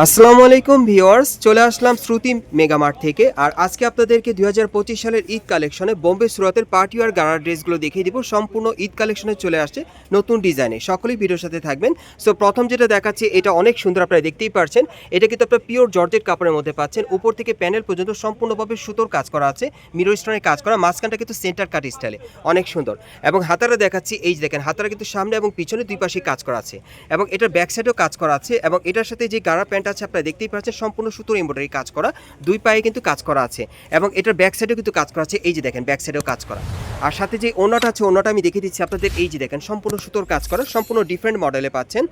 আসসালামু আলাইকুম ভিউয়ার্স, চলে আসলাম শ্রুতি মেগামার্ট থেকে। আর আজকে আপনাদেরকে দু হাজার পঁচিশ সালের ঈদ কালেকশনে বোম্বে সুরাতের পার্টি আর গাড়ার ড্রেসগুলো দেখিয়ে দিব। সম্পূর্ণ ঈদ কালেকশনে চলে আসছে নতুন ডিজাইনে। সকলেই ভিডিওর সাথে থাকবেন। সো প্রথম যেটা দেখাচ্ছি, এটা অনেক সুন্দর আপনারা দেখতেই পারছেন। এটা কিন্তু আপনার পিওর জর্জেট কাপড়ের মধ্যে পাচ্ছেন। উপর থেকে প্যানেল পর্যন্ত সম্পূর্ণভাবে সুতোর কাজ করা আছে মিরো স্টোনের কাজ করা, মাঝখানটা কিন্তু সেন্টার কাট স্টাইলে অনেক সুন্দর। এবং হাতারা দেখাচ্ছি, এই যে দেখেন হাতারা কিন্তু সামনে এবং পিছনে দুই পাশে কাজ করা আছে। এবং এটার ব্যাক সাইডেও কাজ করা আছে। এবং এটার সাথে যে গাড়া প্যান্ট আছে, আপনারা দেখতেই পাচ্ছেন, সম্পূর্ণ সুতোর এমব্রয়ডারি কাজ করা, দুই পায়ে কিন্তু কাজ করা আছে এবং এটার ব্যাক সাইডেও কিন্তু কাজ করা আছে, এই যে দেখেন ব্যাক সাইডেও কাজ করা। আর সাথে যে ওনাটা আছে ওনাটা আমি দেখিয়ে দিচ্ছি আপনাদের, এই যে দেখেন, সম্পূর্ণ সুতোর কাজ করা, সম্পূর্ণ ডিফারেন্ট মডেলে পাচ্ছেন।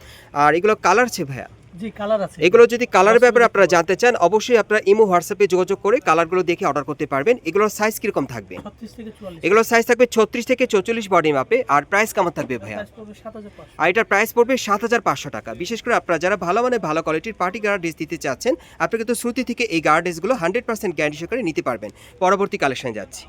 আর এগুলো কালার আছে ভাইয়া। এগুলো যদি কালারের ব্যাপারে আপনারা জানতে চান অবশ্যই আপনারা ইমো হোয়াটসঅ্যাপে যোগাযোগ করে কালারগুলো দেখে অর্ডার করতে পারবেন। এগুলোর সাইজ কীরকম থাকবে? 36 থেকে 44 এগুলোর সাইজ থাকবে ছত্রিশ থেকে চৌচল্লিশ বডি মাপে আর প্রাইস কেমন থাকবে ভাইয়া? প্রাইস পড়বে 7500 আর এটার প্রাইস পড়বে সাত হাজার পাঁচশো টাকা। বিশেষ করে আপনারা যারা ভালো মানে ভালো কোয়ালিটির পার্টি গার্ড ড্রেস দিতে চাচ্ছেন আপনি কিন্তু শ্রুতি থেকে এই গার্ড ড্রেসগুলো হান্ড্রেড পার্সেন্ট গ্যারান্টি সহকারে নিতে পারবেন। পরবর্তী কালেকশনে যাচ্ছি।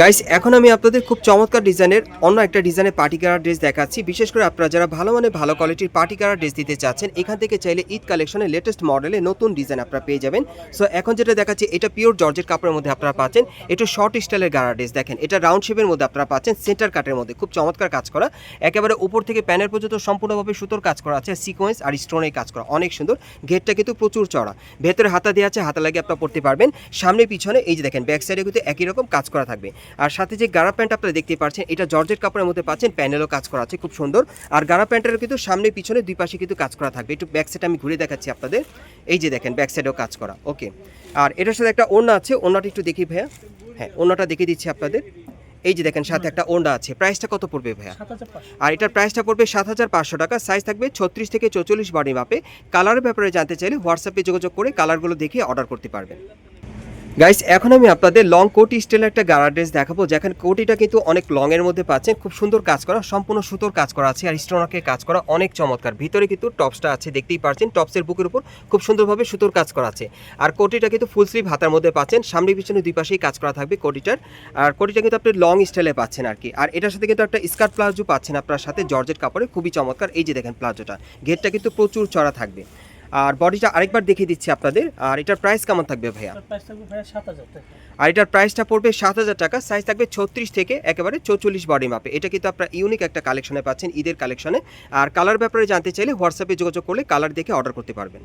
গাইস এখন আমি আপনাদের খুব চমৎকার ডিজাইনের অন্য একটা ডিজাইনের পার্টি গার্ড ড্রেস দেখাচ্ছি। বিশেষ করে আপনারা যারা ভালো মানে ভালো কোয়ালিটির পার্টি গার্ড ড্রেস দিতে চাচ্ছেন, এখান থেকে চাইলে ঈদ কালেকশনের লেটেস্ট মডেলে নতুন ডিজাইন আপনারা পেয়ে যাবেন। সো এখন যেটা দেখাচ্ছি, এটা পিওর জর্জের কাপড়ের মধ্যে আপনারা পাচ্ছেন। এটা শর্ট স্টাইলের গাড়া ড্রেস দেখেন। এটা রাউন্ড শেপের মধ্যে আপনারা পাচ্ছেন সেন্টার কাটের মধ্যে। খুব চমৎকার কাজ করা। একেবারে উপর থেকে প্যানের পর্যন্ত সম্পূর্ণভাবে সুতোর কাজ করা আছে সিকোয়েন্স আর স্টোনের কাজ করা। অনেক সুন্দর। ঘেরটা কিন্তু প্রচুর চড়া ভেতরে হাতা দেওয়া আছে, হাতা লাগিয়ে আপনারা পড়তে পারবেন। সামনে পিছনে এই যে দেখেন ব্যাক সাইডে কিন্তু একই রকম কাজ করা থাকবে। আর সাথে যে গাড়া প্যান্ট আপনারা দেখতে পাচ্ছেন এটা জর্জেট কাপড়ের মধ্যে পাচ্ছেন প্যানেলও কাজ করা আছে খুব সুন্দর। আর গাড়া প্যান্টের কিন্তু সামনে পিছনে দুই পাশে কিন্তু কাজ করা থাকবে। একটু ব্যাক সাইড আমি ঘুরে দেখাচ্ছি আপনাদের। এই যে দেখেন ব্যাক সাইডেও কাজ করা ওকে আর এটার সাথে একটা ওড়না আছে ওড়নাটা একটু দেখি ভাইয়া। হ্যাঁ ওড়নাটা দেখিয়ে দিচ্ছি আপনাদের। এই যে দেখেন সাথে একটা ওড়না আছে। প্রাইসটা কত পড়বে ভাইয়া? আর এটার প্রাইসটা পড়বে সাত হাজার পাঁচশো টাকা। সাইজ থাকবে ছত্রিশ থেকে চৌচল্লিশ বডি মাপে কালারের ব্যাপারে জানতে চাইলে হোয়াটসঅ্যাপে যোগাযোগ করে কালারগুলো দেখে অর্ডার করতে পারবেন। গাইস এখন আমি আপনাদের লং কোটি স্টাইলের একটা গাড়া ড্রেস দেখাবো, যেখানে কোটিটা কিন্তু অনেক লং এর মধ্যে পাচ্ছেন, খুব সুন্দর কাজ করা, সম্পূর্ণ সুতোর কাজ করা আছে, আর স্টোনাকে কাজ করা অনেক চমৎকার। ভিতরে কিন্তু টপসটা আছে, দেখতেই পাচ্ছেন টপসের বুকের উপর খুব সুন্দরভাবে সুতোর কাজ করা আছে। আর কোটিটা কিন্তু ফুল স্লিভ হাতার মধ্যে পাচ্ছেন, সামনে পিছনে দুই পাশেই কাজ করা থাকবে কোটিটার আর কোটিটা কিন্তু আপনি লং স্টাইলে পাচ্ছেন আর কি আর এটার সাথে কিন্তু একটা স্কার্ট প্লাজো পাচ্ছেন আপনার সাথে, জর্জেট কাপড়ে খুবই চমৎকার, এই যে দেখেন প্লাজোটা ঘেরটা কিন্তু প্রচুর চড়া থাকবে। আর বডিটা আরেকবার দেখিয়ে দিচ্ছি আপনাদের। আর এটার প্রাইস কেমন থাকবে ভাইয়া? এটার প্রাইস থাকবে ভাইয়া 7000 টাকা। আর এটার প্রাইসটা পড়বে সাত হাজার টাকা। সাইজ থাকবে ছত্রিশ থেকে একেবারে চৌচল্লিশ বডি মাপে এটা কিন্তু আপনার ইউনিক একটা কালেকশনে পাচ্ছেন ঈদের কালেকশনে আর কালার ব্যাপারে জানতে চাইলে হোয়াটসঅ্যাপে যোগাযোগ করলে কালার দেখে অর্ডার করতে পারবেন।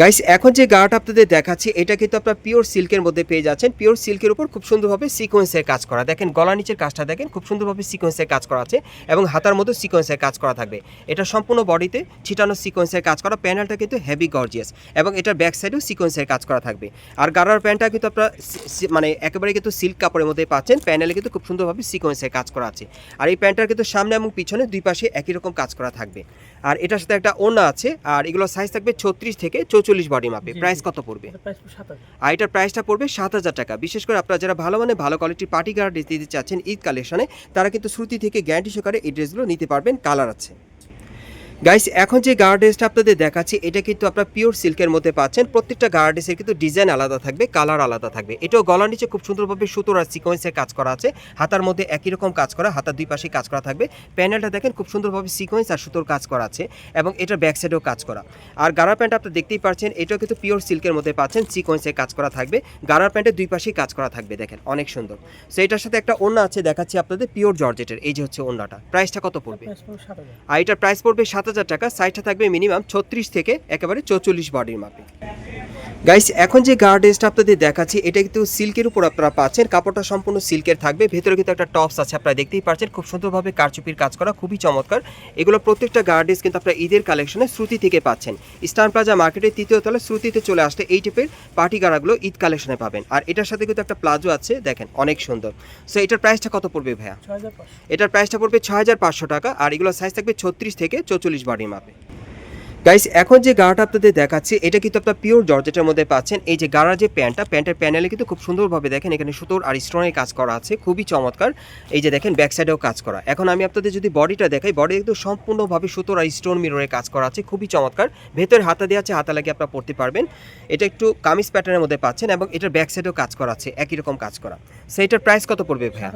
গাইস এখন যে গার্ড আপনাদের দেখাচ্ছি, এটা কিন্তু আপনার পিওর সিল্কের মধ্যে পেয়ে যাচ্ছেন। পিওর সিল্কের উপর খুব সুন্দরভাবে সিকোয়েন্সের কাজ করা। দেখেন গলা নিচের কাজটা দেখেন, খুব সুন্দরভাবে সিকোয়েন্সের কাজ করা আছে এবং হাতার মধ্যে সিকোয়েন্সের কাজ করা থাকবে। এটা সম্পূর্ণ বডিতে ছিটানো সিকোয়েন্সের কাজ করা। প্যানেলটা কিন্তু হেভি গর্জিয়াস এবং এটার ব্যাক সাইডেও সিকোয়েন্সের কাজ করা থাকবে। আর গাড়ার প্যান্টটা কিন্তু আপনার মানে একেবারে কিন্তু সিল্ক কাপড়ের মধ্যে পাচ্ছেন। প্যানেলে কিন্তু খুব সুন্দরভাবে সিকোয়েন্সের কাজ করা আছে। আর এই প্যান্টটার কিন্তু সামনে এবং পিছনে দুই পাশে একই রকম কাজ করা থাকবে। আর এটার সাথে একটা ওড়না আছে, আর এগুলো সাইজ থাকবে ছত্রিশ থেকে চৌচল্লিশ বডি মাপে। প্রাইস কত পড়বে? এটার প্রাইস পড়বে 7000 আর এটার প্রাইসটা পড়বে সাত হাজার টাকা। বিশেষ করে আপনারা যারা ভালো মানে ভালো কোয়ালিটির পার্টি গার্ড দিতে চাচ্ছেন ঈদ কালেকশনে তারা কিন্তু শ্রুতি থেকে গ্যারান্টি সহকারে এই ড্রেসগুলো নিতে পারবেন কালার আছে। গাইস এখন যে গার্ড ড্রেসটা আপনাদের দেখাচ্ছি এটা কিন্তু আপনারা পিওর সিল্কের মধ্যে পাচ্ছেন। প্রত্যেকটা গার্ড ড্রেসের কিন্তু ডিজাইন আলাদা থাকবে কালার আলাদা থাকবে। এটাও গলার নিচে খুব সুন্দরভাবে সুতোর আর সিকোয়েন্সের কাজ করা আছে। হাতার মধ্যে একই রকম কাজ করা হাতার দুই পাশে কাজ করা থাকবে। প্যানেলটা দেখেন খুব সুন্দরভাবে সিকোয়েন্স আর সুতোর কাজ করা আছে এবং এটার ব্যাক সাইডেও কাজ করা। আর গাড়ার প্যান্ট আপনি দেখতেই পাচ্ছেন এটাও কিন্তু পিওর সিল্কের মধ্যে পাচ্ছেন সিকোয়েন্সের কাজ করা থাকবে। গাড়ার প্যান্টের দুই পাশেই কাজ করা থাকবে দেখেন অনেক সুন্দর। সো এটার সাথে একটা ওড়না আছে দেখাচ্ছি আপনাদের পিওর জর্জেটের এই যে হচ্ছে ওড়নাটা। প্রাইসটা কত পড়বে? প্রাইস পড়বে 7000 আর এটার প্রাইস পড়বে সাত হাজার টাকা সাইটটা থাকবে মিনিমাম ছত্রিশ থেকে একেবারে চৌচল্লিশ বডির মাপে গাইস এখন যে গার্ড ড্রেসটা আপনাদের দেখাচ্ছি এটা কিন্তু সিল্কের উপর আপনারা পাচ্ছেন। কাপড়টা সম্পূর্ণ সিল্কের থাকবে। ভেতরে কিন্তু একটা টপস আছে আপনারা দেখতেই পাচ্ছেন। খুব সুন্দরভাবে কারচুপির কাজ করা খুবই চমৎকার। এগুলো প্রত্যেকটা গার্ড ড্রেস কিন্তু আপনারা ঈদের কালেকশনে শ্রুতি থেকে পাচ্ছেন। স্টার প্লাজা মার্কেটের তৃতীয় তলা শ্রুতিতে চলে আসতে এই টাইপের পার্টি গাড়াগুলো ঈদ কালেকশনে পাবেন। আর এটার সাথে কিন্তু একটা প্লাজো আছে দেখেন অনেক সুন্দর। সো এটার প্রাইসটা কত পড়বে ভাইয়া? এটার প্রাইসটা পড়বে ছয় হাজার পাঁচশো টাকা। আর এগুলো সাইজ থাকবে ছত্রিশ থেকে চৌচল্লিশ বডির মাপে। গাইস এখন যে গাড়াটা আপনাদের দেখাচ্ছি এটা কিন্তু আপনার পিওর জর্জেটের মধ্যে পাচ্ছেন। এই যে গাড়ার যে প্যান্টটা প্যান্টের প্যানেলে কিন্তু খুব সুন্দরভাবে দেখেন এখানে সুতোর আর স্টোনের কাজ করা আছে। খুবই চমৎকার। এই যে দেখেন ব্যাক সাইডেও কাজ করা। এখন আমি আপনাদের যদি বডিটা দেখাই বডি কিন্তু সম্পূর্ণভাবে সুতোর আর স্টোন মিররের কাজ করা আছে। খুবই চমৎকার। ভেতরে হাতা দেওয়া আছে হাতা লাগিয়ে আপনারা পড়তে পারবেন। এটা একটু কামিজ প্যাটার্নের মধ্যে পাচ্ছেন এবং এটার ব্যাক সাইডেও কাজ করা আছে একই রকম কাজ করা। সেইটার প্রাইস কত পড়বে ভাইয়া?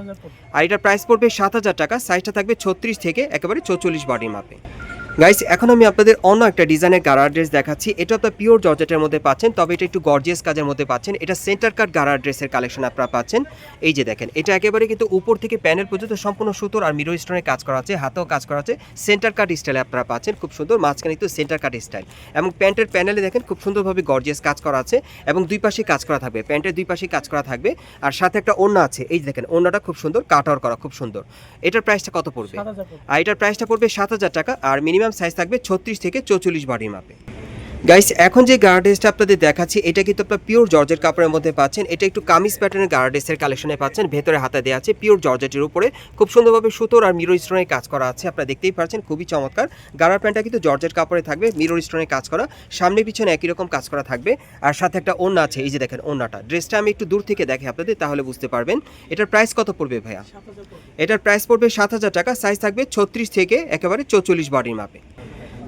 আর এটার প্রাইস পড়বে সাত হাজার টাকা। সাইজটা থাকবে ছত্রিশ থেকে একেবারে চৌচল্লিশ বডির মাপে। গাইস এখন আমি আপনাদের অন্য একটা ডিজাইনের গারার ড্রেস দেখাচ্ছি। এটা আপনার পিওর জর্জেটের মধ্যে পাচ্ছেন তবে এটা একটু গর্জিয়াস কাজের মধ্যে পাচ্ছেন। এটা সেন্টার কাট গারার ড্রেসের কালেকশন আপনারা পাচ্ছেন। এই যে দেখেন এটা একেবারে কিন্তু উপর থেকে প্যানেল পর্যন্ত সম্পূর্ণ সুতোর আর মিরো স্টোনের কাজ করা আছে হাতেও কাজ করা আছে। সেন্টার কাট স্টাইলে আপনারা পাচ্ছেন খুব সুন্দর। মাঝখানে কিন্তু সেন্টার কাট স্টাইল এবং প্যান্টের প্যানেলে দেখেন খুব সুন্দরভাবে গর্জিয়াস কাজ করা আছে এবং দুই পাশে কাজ করা থাকবে। প্যান্টের দুই পাশে কাজ করা থাকবে। আর সাথে একটা ওড়না আছে। এই যে দেখেন ওড়নাটা খুব সুন্দর কাট আউট করা খুব সুন্দর। এটার প্রাইসটা কত পড়বে? পড়বে। আর এটার প্রাইসটা পড়বে সাত হাজার টাকা। আর মিনিমাম সাইজ থাকবে ছত্রিশ থেকে চৌচল্লিশ বডি মাপে গাইস এখন যে গার্ডেসটা আপনাদের দেখাচ্ছি এটা কিন্তু আপনার পিওর জর্জেট কাপড়ের মধ্যে পাচ্ছেন। এটা একটু কামিজ প্যাটার্নের গার্ডেসের কালেকশনে পাচ্ছেন। ভেতরে হাতে দেওয়া আছে পিওর জর্জেটের উপরে। খুব সুন্দরভাবে সুতোর আর মিরো স্টোনের কাজ করা আছে আপনারা দেখতেই পাচ্ছেন খুবই চমৎকার। গারার প্যান্টটা কিন্তু জর্জের কাপড়ে থাকবে মিরো স্টোনের কাজ করা। সামনে পিছনে একই রকম কাজ করা থাকবে। আর সাথে একটা ওড়না আছে এই যে দেখেন ওড়নাটা। ড্রেসটা আমি একটু দূর থেকে দেখে আপনাদের তাহলে বুঝতে পারবেন। এটার প্রাইস কত পড়বে ভাইয়া। এটার প্রাইস পড়বে সাত হাজার টাকা সাইজ থাকবে ছত্রিশ থেকে একেবারে চৌচল্লিশ বডির মাপে।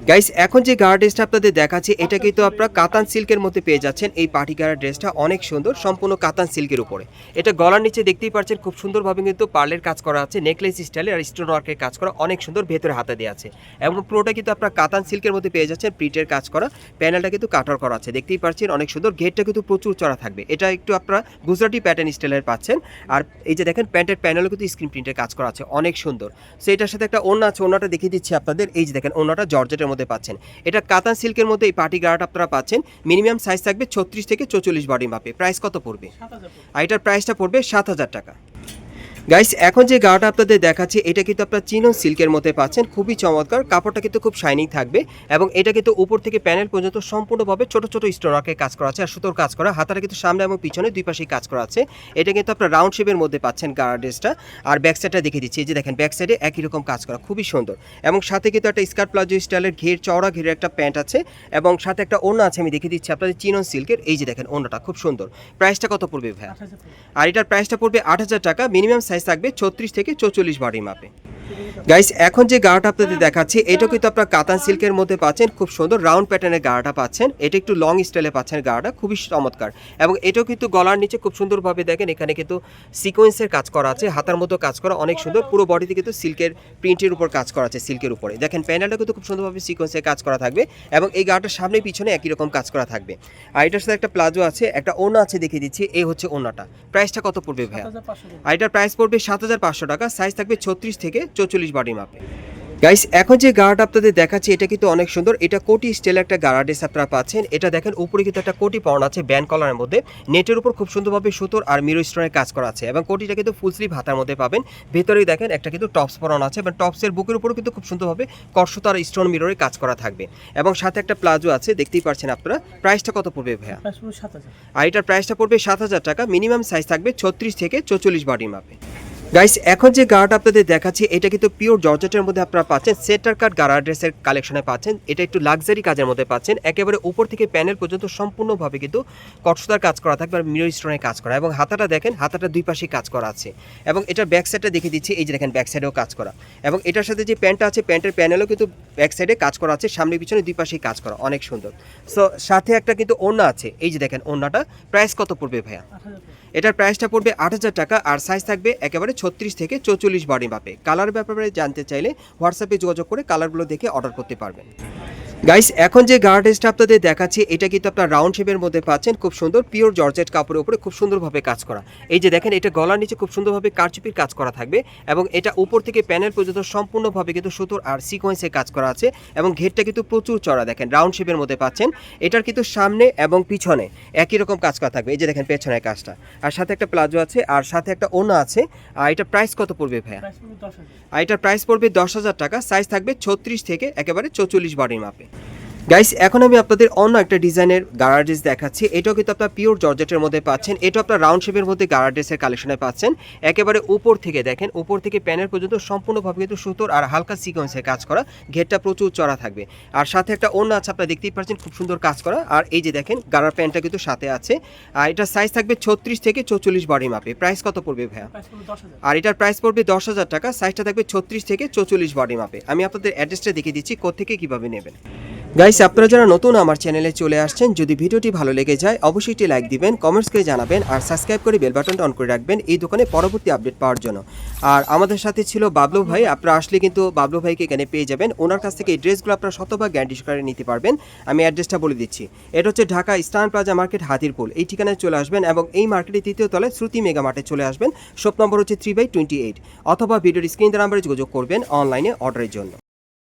গাইস এখন যে গার্ড ড্রেসটা আপনাদের দেখাচ্ছি এটা কিন্তু আপনারা কাতান সিল্কের মধ্যে পেয়ে যাচ্ছেন। এই পার্টি গার্ড ড্রেসটা অনেক সুন্দর, সম্পূর্ণ কাতান সিল্কের উপরে। এটা গলার নিচে দেখতেই পাচ্ছেন, খুব সুন্দরভাবে কিন্তু পার্লের কাজ করা আছে, নেকলেস স্টাইলে আর স্টোন ওয়ার্কের কাজ করা অনেক সুন্দর ভেতরে হাতে দেওয়া আছে। এবং পুরোটা কিন্তু আপনারা কাতান সিল্কের মধ্যে পেয়ে যাচ্ছেন, প্রিন্টের কাজ করা, প্যানেলটা কিন্তু কাটার করা আছে। দেখতেই পাচ্ছেন, অনেক সুন্দর, গেটটা কিন্তু প্রচুর চড়া থাকবে। এটা একটু আপনারা গুজরাটি প্যাটার্ন স্টাইলের পাচ্ছেন। আর এই যে দেখেন প্যান্টের প্যানেলও কিন্তু স্ক্রিন প্রিন্টের কাজ করা আছে, অনেক সুন্দর। সো এটার সাথে একটা ওড়না আছে, ওড়নাটা দেখিয়ে দিচ্ছি আপনাদের। এই যে দেখেন, ওড়নাটা জর্জেটের মধ্যে পাচ্ছেন। এটা কাতান সিল্কের মধ্যে এই পার্টি গাড়াটা আপনারা পাচ্ছেন। মিনিমাম সাইজ থাকবে ছত্রিশ থেকে চৌচল্লিশ বডি মাপে প্রাইস কত পড়বে? পড়বে। আর এটার প্রাইসটা পড়বে সাত হাজার টাকা। গাইস এখন যে গাটা আপনাদের দেখাচ্ছি এটা কিন্তু আপনার চিনো সিল্কের মধ্যে পাচ্ছেন। খুবই চমৎকার। কাপড়টা কিন্তু খুব শাইনিং থাকবে এবং এটা কিন্তু উপর থেকে প্যানেল পর্যন্ত সম্পূর্ণভাবে ছোট ছোট স্টোনারকে কাজ করা আছে আর সুতোর কাজ করা। হাতাটা কিন্তু সামনে এবং পিছনে দুই পাশেই কাজ করা আছে। এটা কিন্তু আপনার রাউন্ড শেপের মধ্যে পাচ্ছেন গার্ডেসটা আর ব্যাক সাইডটা দেখে দিচ্ছি। এই যে দেখেন ব্যাক সাইডে একই রকম কাজ করা। খুবই সুন্দর। এবং সাথে কিন্তু একটা স্কার্ট প্লাজো স্টাইলের ঘের চওড়া ঘেরের একটা প্যান্ট আছে এবং সাথে একটা ওড়না আছে। আমি দেখে দিচ্ছি আপনাদের চিনন সিল্কের। এই যে দেখেন ওড়নাটা খুব সুন্দর। প্রাইসটা কত পড়বে পড়বে। আর এটার প্রাইসটা পড়বে আট হাজার টাকা। মিনিমাম সাইজ থাকবে ছত্রিশ থেকে চৌচল্লিশ বডি মাপে গাইস এখন যে গাড়াটা আপনাদের দেখাচ্ছি এটা কিন্তু আপনার কাতান সিল্কের মধ্যে পাচ্ছেন। খুব সুন্দর রাউন্ড প্যাটার্নের গাড়াটা পাচ্ছেন। এটা একটু লং স্টাইলে পাচ্ছেন গাড়াটা খুবই চমৎকার। এবং এটাও কিন্তু গলার নিচে খুব সুন্দরভাবে দেখেন এখানে কিন্তু সিকোয়েন্সের কাজ করা আছে হাতার মতো কাজ করা অনেক সুন্দর। পুরো বডিতে কিন্তু সিল্কের প্রিন্টের উপর কাজ করা আছে সিল্কের উপরে। দেখেন প্যানেলটা কিন্তু খুব সুন্দরভাবে সিকোয়েন্সের কাজ করা থাকবে এবং এই গাড়াটার সামনে পিছনে একই রকম কাজ করা থাকবে। আর এটার সাথে একটা প্লাজো আছে একটা ওনা আছে দেখিয়ে দিচ্ছি এই হচ্ছে ওনাটা প্রাইসটা কত পড়বে ভাইয়া। আর এটার প্রাইস পড়বে সাত হাজার পাঁচশো টাকা সাইজ থাকবে ছত্রিশ থেকে চৌচল্লিশ বডি মাপে। গাইস এখন যে গার্ড আপনাদের দেখাচ্ছি এটা কিন্তু অনেক সুন্দর। এটা কোটি স্টাইল একটা গাড়া ড্রেস আপনারা পাচ্ছেন। এটা দেখেন উপরে কিন্তু একটা কোটি পাওয়া আছে ব্যান্ড কলারের মধ্যে। নেটের উপর খুব সুন্দরভাবে সুতোর আর মিরো স্টোনের কাজ করা আছে। এবং কোটিটা কিন্তু ফুল স্লিভ হাতার মধ্যে পাবেন। ভেতরেই দেখেন একটা কিন্তু টপস পরানো আছে। এবং টপসের বুকের উপরও কিন্তু খুব সুন্দরভাবে কর্ষতা আর স্টোন মিররে কাজ করা থাকবে। এবং সাথে একটা প্লাজো আছে দেখতেই পাচ্ছেন আপনারা। প্রাইসটা কত পড়বে ভাইয়া। আর এটার প্রাইসটা পড়বে সাত হাজার টাকা। মিনিমাম সাইজ থাকবে ছত্রিশ থেকে চৌচল্লিশ বডি মাপে। গাইস এখন যে গার্ড আপনাদের দেখাচ্ছি, এটা কিন্তু পিওর জর্জেটের মধ্যে আপনারা পাচ্ছেন। সেটার কাট গারা ড্রেসের কালেকশনে পাচ্ছেন। এটা একটু লাক্সারি কাজের মধ্যে পাচ্ছেন। একেবারে উপর থেকে প্যানেল পর্যন্ত সম্পূর্ণভাবে কিন্তু কটসুতার কাজ করা থাকবে আর মিরর স্টোনের কাজ করা। এবং হাতাটা দেখেন, হাতাটা দুই পাশেই কাজ করা আছে। এবং এটার ব্যাক সাইডটা দেখে দিচ্ছি। এই যে দেখেন ব্যাক সাইডেও কাজ করা। এবং এটার সাথে যে প্যান্টটা আছে প্যান্টের প্যানেলও কিন্তু ব্যাক সাইডে কাজ করা আছে। সামনে পিছনে দুই পাশেই কাজ করা। অনেক সুন্দর। সো সাথে একটা কিন্তু ওড়না আছে। এই যে দেখেন, ওড়নাটা। প্রাইস কত পড়বে ভাইয়া। এটার প্রাইসটা পড়বে আট হাজার টাকা, আর সাইজ থাকবে একেবারে ছত্রিশ থেকে চৌচল্লিশ বডি মাপে। কালার ব্যাপারে জানতে চাইলে হোয়াটসঅ্যাপে যোগাযোগ করে কালারগুলো দেখে অর্ডার করতে পারবেন। গাইস এখন যে গার্ডেসটা আপনাদের দেখাচ্ছি এটা কিন্তু আপনার রাউন্ড শেপের মধ্যে পাচ্ছেন খুব সুন্দর পিওর জর্জেট কাপড়ের উপরে খুব সুন্দরভাবে কাজ করা। এই যে দেখেন এটা গলার নিচে খুব সুন্দরভাবে কারচুপির কাজ করা থাকবে এবং এটা উপর থেকে প্যানেল পর্যন্ত সম্পূর্ণভাবে কিন্তু সুতোর আর সিকোয়েন্সে কাজ করা আছে এবং ঘেরটা কিন্তু প্রচুর চড়া দেখেন রাউন্ড শেপের মধ্যে পাচ্ছেন। এটার কিন্তু সামনে এবং পিছনে একই রকম কাজ করা থাকবে। এই যে দেখেন পেছনের কাজটা। আর সাথে একটা প্লাজো আছে আর সাথে একটা ওনা আছে। আর এটা প্রাইস কত পড়বে ভাইয়া। আর এটার প্রাইস পড়বে দশ হাজার টাকা। সাইজ থাকবে ছত্রিশ থেকে একেবারে চৌচল্লিশ বডির মাপে। গাইস এখন আমি আপনাদের অন্য একটা ডিজাইনের গাড়া ড্রেস দেখাচ্ছি। এটাও কিন্তু আপনার পিওর জর্জেটের মধ্যে পাচ্ছেন। এটা আপনার রাউন্ড শেপের মধ্যে গাড়া ড্রেসের কালেকশনে পাচ্ছেন। একেবারে উপর থেকে দেখেন উপর থেকে প্যানের পর্যন্ত সম্পূর্ণভাবে কিন্তু সুতোর আর হালকা সিকোয়েন্সের কাজ করা। ঘেরটা প্রচুর চড়া থাকবে। আর সাথে একটা অন্য আছে আপনারা দেখতেই পাচ্ছেন খুব সুন্দর কাজ করা। আর এই যে দেখেন গাড়ার প্যান্টটা কিন্তু সাথে আছে। আর এটার সাইজ থাকবে ছত্রিশ থেকে চৌচল্লিশ বডি মাপে প্রাইস কত পড়বে ভাইয়া। আর এটার প্রাইস পড়বে দশ হাজার টাকা। সাইজটা থাকবে ছত্রিশ থেকে চৌচল্লিশ বডি মাপে আমি আপনাদের অ্যাড্রেসটা দেখিয়ে দিচ্ছি কোথেকে কীভাবে নেবেন। গাইস আপনারা যারা নতুন আমার চ্যানেলে চলে আসছেন, যদি ভিডিওটি ভালো লেগে যায়, অবশ্যই একটি লাইক দিবেন কমেন্টস করে জানাবেন, আর সাবস্ক্রাইব করে বেল বাটনটা অন করে রাখবেন এই দোকানে পরবর্তী আপডেট পাওয়ার জন্য। আর আমাদের সাথে ছিল বাবলু ভাই, আপনারা আসলে কিন্তু বাবলু ভাইকে এখানে পেয়ে যাবেন। ওনার কাছ থেকে এই ড্রেসগুলো আপনারা শতভাগ গ্যারান্টি সহকারে নিতে পারবেন। আমি অ্যাড্রেসটা বলে দিচ্ছি। এটা হচ্ছে Dhaka Eastern Plaza market Hatirpool. এই ঠিকানায় চলে আসবেন এবং এই মার্কেটের তৃতীয় তলায় শ্রুতি মেগা মার্টে চলে আসবেন। শপ নম্বর হচ্ছে থ্রি বাই টোয়েন্টি এইট অথবা ভিডিওর স্ক্রিন নাম্বারে যোগাযোগ করবেন অনলাইনে অর্ডারের জন্য।